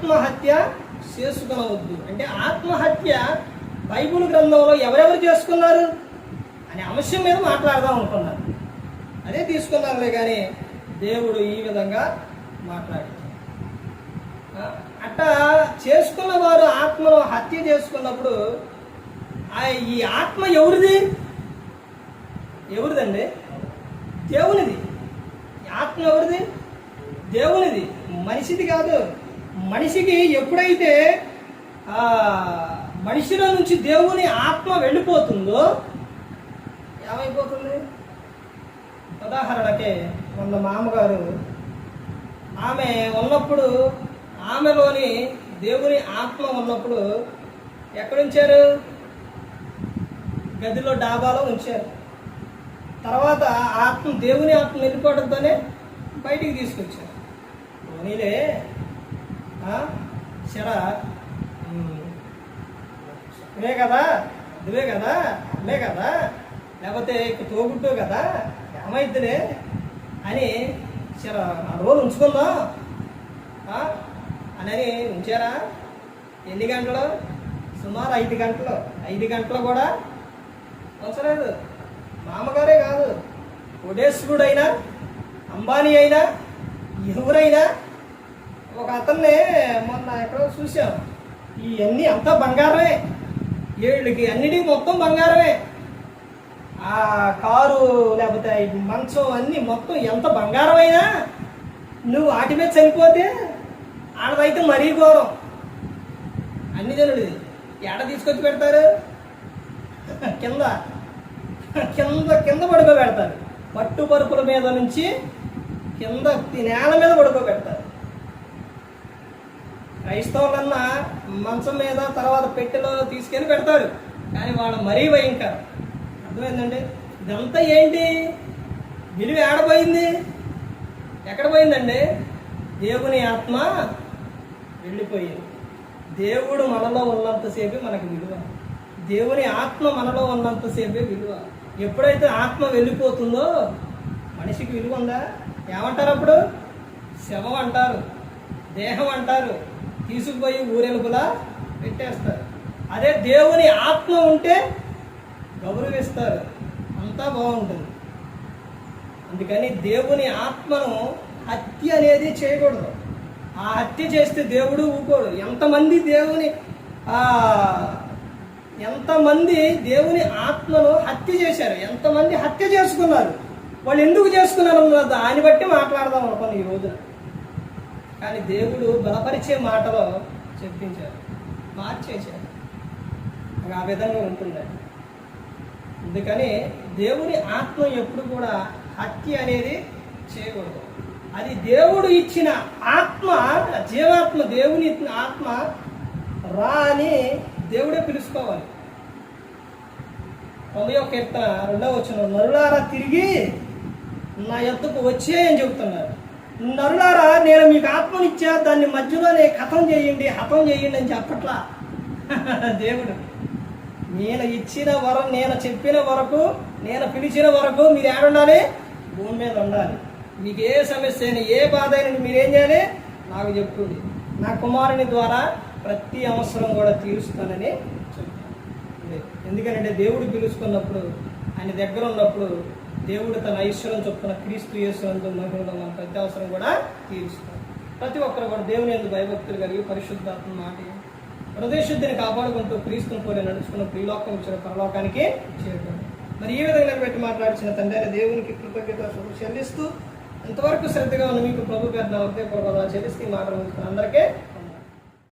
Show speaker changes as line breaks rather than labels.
ఆత్మహత్య చేసుకునవద్దు. అంటే ఆత్మహత్య బైబుల్ గ్రంథంలో ఎవరెవరు చేసుకున్నారు? అనే అంశం మీద మాట్లాడదాం అనుకున్నారు అదే తీసుకున్నారులే కానీ దేవుడు ఈ విధంగా మాట్లాడారు అట్ట అట్టా చేసుకున్న వారు ఆత్మను హత్య చేసుకున్నప్పుడు ఆ ఈ ఆత్మ ఎవరిది? ఎవరిదండి? దేవునిది. ఆత్మ ఎవరిది? దేవునిది. మనిషిది కాదు. మనిషికి ఎప్పుడైతే మనిషిలో నుంచి దేవుని ఆత్మ వెళ్ళిపోతుందో ఏమైపోతుంది? ఉదాహరణకి మొన్న మామగారు ఆమె ఉన్నప్పుడు ఆమెలోని దేవుని ఆత్మ ఉన్నప్పుడు ఎక్కడుంచారు గదిలో డాబాలో ఉంచారు. తర్వాత ఆత్మ దేవుని ఆత్మ వెళ్ళిపోవడంతోనే బయటికి తీసుకొచ్చారు. పోనీలే శరా? ఉమ్, ఇవే కదా? ఇవే కదా? అమ్మే కదా? లేకపోతే ఇక తోగుట్టు కదా? ఏమైద్దిలే? అని సరే ఆ రోజు ఉంచుకుందాం. అని ఉంచారా? ఎన్ని గంటలు? సుమారు ఐదు గంటలు. ఐదు గంటలు కూడా ఉంచలేదు మామగారే కాదు. కోటేశ్వరుడైనా అయినా అంబానీ అయినా ఎవరైనా ఒక అతన్ని మొన్న ఎక్కడో చూసాం ఇవన్నీ అంతా బంగారమే. ఏళ్ళకి అన్నిటికీ మొత్తం బంగారమే. ఆ కారు లేకపోతే మంచం అన్ని మొత్తం ఎంత బంగారమైనా నువ్వు వాటి మీద చనిపోతే ఆడదైతే మరీ ఘోరం. అన్ని జనుడు ఎడ తీసుకొచ్చి పెడతారు? కింద. కింద కింద పడుకోబెడతారు. పట్టు పరుపుల మీద నుంచి కింద నేల మీద పడుకోబెడతారు. క్రైస్తవులన్నా మంచం మీద తర్వాత పెట్టెలో తీసుకెళ్ళి పెడతారు కానీ వాళ్ళ మరీ భయంకరం. అర్థమైందండి? ఇదంతా ఏంటి? విలువ ఏడపోయింది ఎక్కడ పోయిందండి? దేవుని ఆత్మ వెళ్ళిపోయింది. దేవుడు మనలో ఉన్నంతసేపే మనకి విలువ. దేవుని ఆత్మ మనలో ఉన్నంతసేపే విలువ. ఎప్పుడైతే ఆత్మ వెళ్ళిపోతుందో మనిషికి విలువ ఉందా? ఏమంటారు అప్పుడు? శవం అంటారు. దేహం అంటారు. తీసుకుపోయి ఊరెలుపులా పెట్టేస్తారు. అదే దేవుని ఆత్మ ఉంటే గౌరవిస్తారు. అంతా బాగుంటుంది. అందుకని దేవుని ఆత్మను హత్య అనేది చేయకూడదు. ఆ హత్య చేస్తే దేవుడు ఊకోడు. ఎంతమంది దేవుని ఎంతమంది దేవుని ఆత్మను హత్య చేశారు? ఎంతమంది హత్య చేసుకున్నారు? వాళ్ళు ఎందుకు చేసుకున్నారు దాన్ని బట్టి మాట్లాడదాం అనుకోండి ఈ రోజున. కానీ దేవుడు బలపరిచే మాటలో చెప్పించారు. మార్చేశారు. ఆ విధంగా ఉంటుందండి. అందుకని దేవుని ఆత్మ ఎప్పుడు కూడా హత్య అనేది చేయకూడదు. అది దేవుడు ఇచ్చిన ఆత్మ జీవాత్మ దేవుని ఇచ్చిన ఆత్మ రా అని దేవుడే పిలుచుకోవాలి. తొంభై ఒక కీర్తన రెండవ వచ్చిన నరులారా తిరిగి నా ఎద్దుకు వచ్చే అని చెబుతున్నారు. నరులారా నేను మీకు ఆత్మనిచ్చా దాన్ని మధ్యలోనే కథం చేయండి హతం చేయండి అని చెప్పట్లా? దేవుడు నేను ఇచ్చిన వరం నేను చెప్పిన వరకు నేను పిలిచిన వరకు మీరు ఏడుండాలి? భూమి మీద ఉండాలి. మీకు ఏ సమస్య అయినా ఏ బాధ అయినా మీరేం చేయాలి? నాకు చెప్పుకోండి. నా కుమారుని ద్వారా ప్రతి అవసరం కూడా తీరుస్తానని చెప్తాను. ఎందుకంటే దేవుడు పిలుచుకున్నప్పుడు ఆయన దగ్గర ఉన్నప్పుడు దేవుడు తన ఐశ్వర్యం చొప్పున క్రీస్తు యేసునందు మహిళలో మన ప్రతి అవసరం కూడా తీరుస్తాడు. ప్రతి ఒక్కరు కూడా దేవుని ఎందుకు భయభక్తులు కలిగి పరిశుద్ధాత్మ మాట హృదయశుద్ధిని కాపాడుకుంటూ క్రీస్తుని పోలి నడుచుకున్న ప్రిలోకం ఇచ్చిన పరలోకానికి చేరుతాడు మరి ఈ విధంగా పెట్టి మాట్లాడిచిన తండ్రి దేవునికి కృతజ్ఞత చెల్లిస్తూ ఎంతవరకు శ్రద్ధగా ఉన్న మీకు ప్రభు పేరు నా హృదయపూర్వకంగా చెల్లిస్తూ ఈ అందరికీ